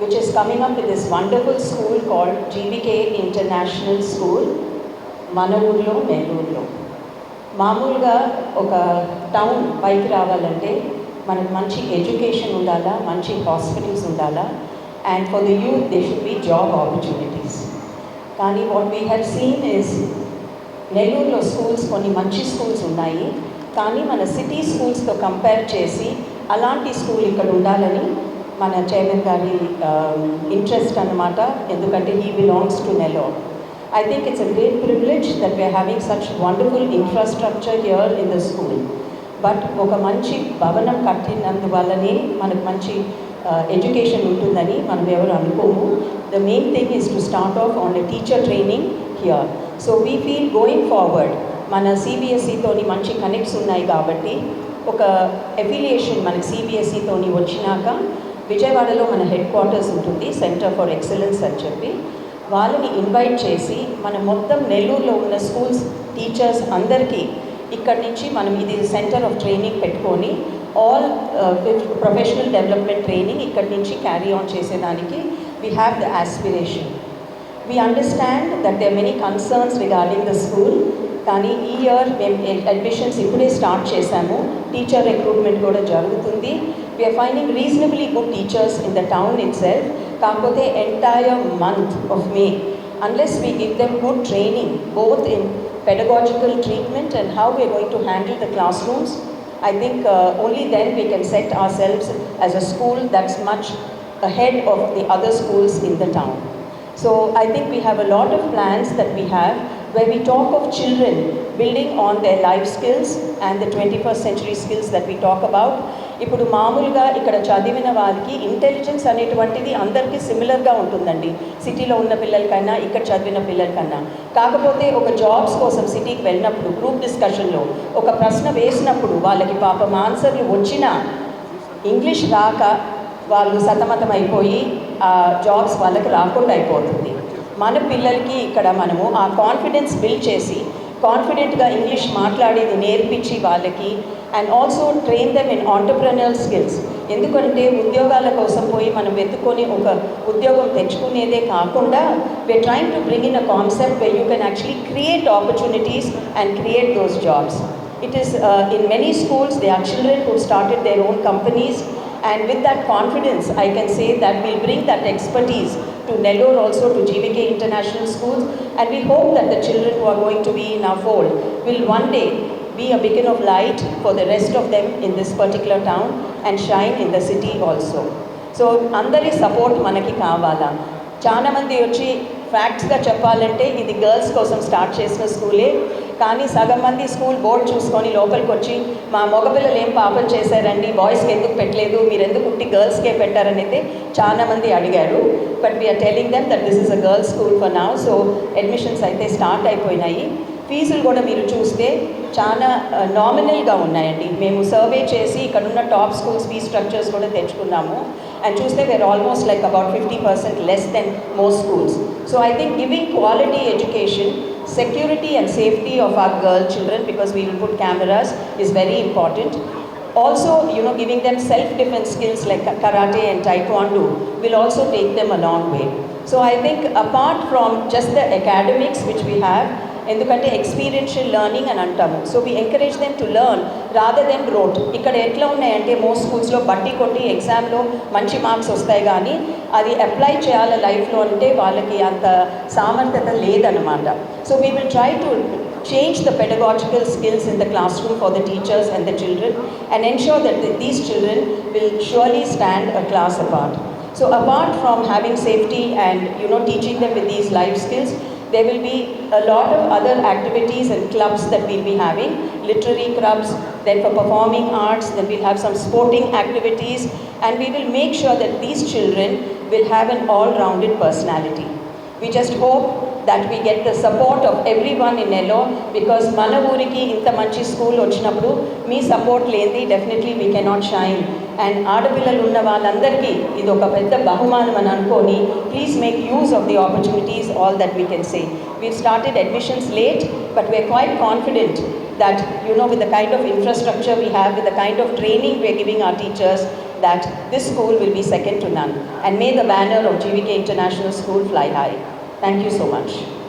which is coming up with this wonderful school called GBK International School, ఊర్లో నెల్లూరులో మామూలుగా ఒక టౌన్ పైకి రావాలంటే మనకు మంచి ఎడ్యుకేషన్ ఉండాలా మంచి హాస్పిటల్స్ ఉండాలా and for the youth they should be job opportunities కానీ what we have seen is నెల్లూరులో స్కూల్స్ కొన్ని మంచి స్కూల్స్ ఉన్నాయి కానీ మన సిటీ స్కూల్స్తో కంపేర్ చేసి అలాంటి స్కూల్ ఇక్కడ ఉండాలని మన చైర్మన్ గారి um, ఇంట్రెస్ట్ అన్నమాట. ఎందుకంటే he belongs to Nellore I think it's a great privilege that we having such wonderful infrastructure here in the school but ఒక మంచి భవనం కట్టినందువల్లనే మనకు మంచి uh, ఎడ్యుకేషన్ ఉంటుందని మనం ఎవరు అనుకోము. The main thing is to start off on a teacher training here so we feel going forward మన సిబిఎస్ఈతోని మంచి కనెక్ట్స్ ఉన్నాయి కాబట్టి ఒక ఎఫిలియేషన్ మనకి సిబిఎస్ఈతోని వచ్చినాక విజయవాడలో మన హెడ్ క్వార్టర్స్ ఉంటుంది సెంటర్ ఫర్ ఎక్సలెన్స్ అని చెప్పి. వాళ్ళని ఇన్వైట్ చేసి మన మొత్తం నెల్లూరులో ఉన్న స్కూల్స్ టీచర్స్ అందరికీ ఇక్కడి నుంచి మనం ఇది సెంటర్ ఆఫ్ ట్రైనింగ్ పెట్టుకొని ఆల్ ప్రొఫెషనల్ డెవలప్మెంట్ ట్రైనింగ్ ఇక్కడి నుంచి క్యారీ ఆన్ చేసేదానికి we have the aspiration we understand that they many concerns regarding the school కానీ ఈ ఇయర్ మేము అడ్మిషన్స్ ఇప్పుడే స్టార్ట్ చేశాము టీచర్ రిక్రూట్మెంట్ కూడా జరుగుతుంది we are finding reasonably good teachers in the town itself కాకపోతే entire month of May unless we give them good training both in pedagogical treatment and how we are going to handle the classrooms i think uh, only then we can set ourselves as a school that's much ahead of the other schools in the town so i think we have a lot of plans that we have where we talk of children building on their life skills and the 21st century skills that we talk about. ఇప్పుడు మామూలుగా ఇక్కడ చదివిన వారికి intelligence అనేటువంటిది అందరికీ సిమిలర్గా ఉంటుందండి. సిటీలో ఉన్న పిల్లలకైనా ఇక్కడ చదివిన పిల్లలకన్నా. కాకపోతే ఒక జాబ్స్ కోసం సిటీకి వెళ్ళినప్పుడు గ్రూప్ డిస్కషన్లో ఒక ప్రశ్న వేసినప్పుడు వాళ్ళకి పాపం ఆన్సర్లు వచ్చినా ఇంగ్లీష్ రాక వాళ్ళు సతమతం అయిపోయి ఆ జాబ్స్ వాళ్ళకి రాకుండా అయిపోతుంది. మన పిల్లలకి ఇక్కడ మనము ఆ కాన్ఫిడెన్స్ బిల్డ్ చేసి కాన్ఫిడెంట్గా ఇంగ్లీష్ మాట్లాడేది నేర్పించి వాళ్ళకి and also train them in entrepreneur skills ఎందుకంటే ఉద్యోగాల కోసం పోయి మనం వెతుకొని ఒక ఉద్యోగం తెచ్చుకునేదే కాకుండా we trying to bring in a concept way you can actually create opportunities and create those jobs It is uh, in many schools, there are children who started their own companies, and with that confidence, I can say that we'll bring that expertise to Nellore also, to GVK International Schools, and we hope that the children who are going to be in our fold will one day be a beacon of light for the rest of them in this particular town and shine in the city also. So అందరి support మనకి కావాలా చాలా మంది వచ్చి ఫ్యాక్ట్స్గా చెప్పాలంటే ఇది girls కోసం start చేసిన స్కూలే. కానీ సగం మంది స్కూల్ బోర్డు చూసుకొని లోపలికి వచ్చి మా మగపిల్లలు ఏం పాపం చేశారండి? బాయ్స్కి ఎందుకు పెట్టలేదు? మీరు ఎందుకు ఉట్టి గర్ల్స్కే పెట్టారని అయితే చాలా మంది అడిగారు. But we are telling them that this is a girls school for now so admissions అయితే స్టార్ట్ అయిపోయినాయి. ఫీజులు కూడా మీరు చూస్తే చాలా నామినల్గా ఉన్నాయండి. మేము సర్వే చేసి ఇక్కడ ఉన్న టాప్ స్కూల్స్ ఫీ స్ట్రక్చర్స్ కూడా తెచ్చుకున్నాము. and Tuesday we're almost like about 50% less than most schools. So I think giving quality education, security and safety of our girl children because we will put cameras is very important. Also, you know, giving them self-defense skills like karate and taekwondo will also take them a long way. So I think apart from just the academics which we have, ఎందుకంటే experiential learning అని అంటాము so we encourage them to learn rather than rote ఇక్కడ ఎట్లా ఉన్నాయంటే most స్కూల్స్లో బట్టి కొట్టి ఎగ్జామ్లో మంచి మార్క్స్ వస్తాయి కానీ అది అప్లై చేయాలి లైఫ్లో అంటే వాళ్ళకి అంత సామర్థ్యత లేదనమాట so we will try to change the pedagogical skills in the classroom for the teachers and the children and ensure that these children will surely stand a class apart so apart from having safety and you know teaching them with these life skills there will be a lot of other activities and clubs that we'll be having, literary clubs, then for performing arts, then we'll have some sporting activities, and we will make sure that these children will have an all-rounded personality. We just hope that we get the support of everyone in Nellore because మన ఊరికి ఇంత మంచి school వచ్చినప్పుడు మీ support లేనిది definitely we cannot shine and ఆడపిల్లలు ఉన్న వాళ్ళందరికీ ఇది ఒక పెద్ద బహుమానం అని అనుకొని please make use of the opportunities all that we can say we started admissions late but we are quite confident that you know with the kind of infrastructure we have with the kind of training we're giving our teachers that this school will be second to none. And may the banner of GVK International School fly high. Thank you so much.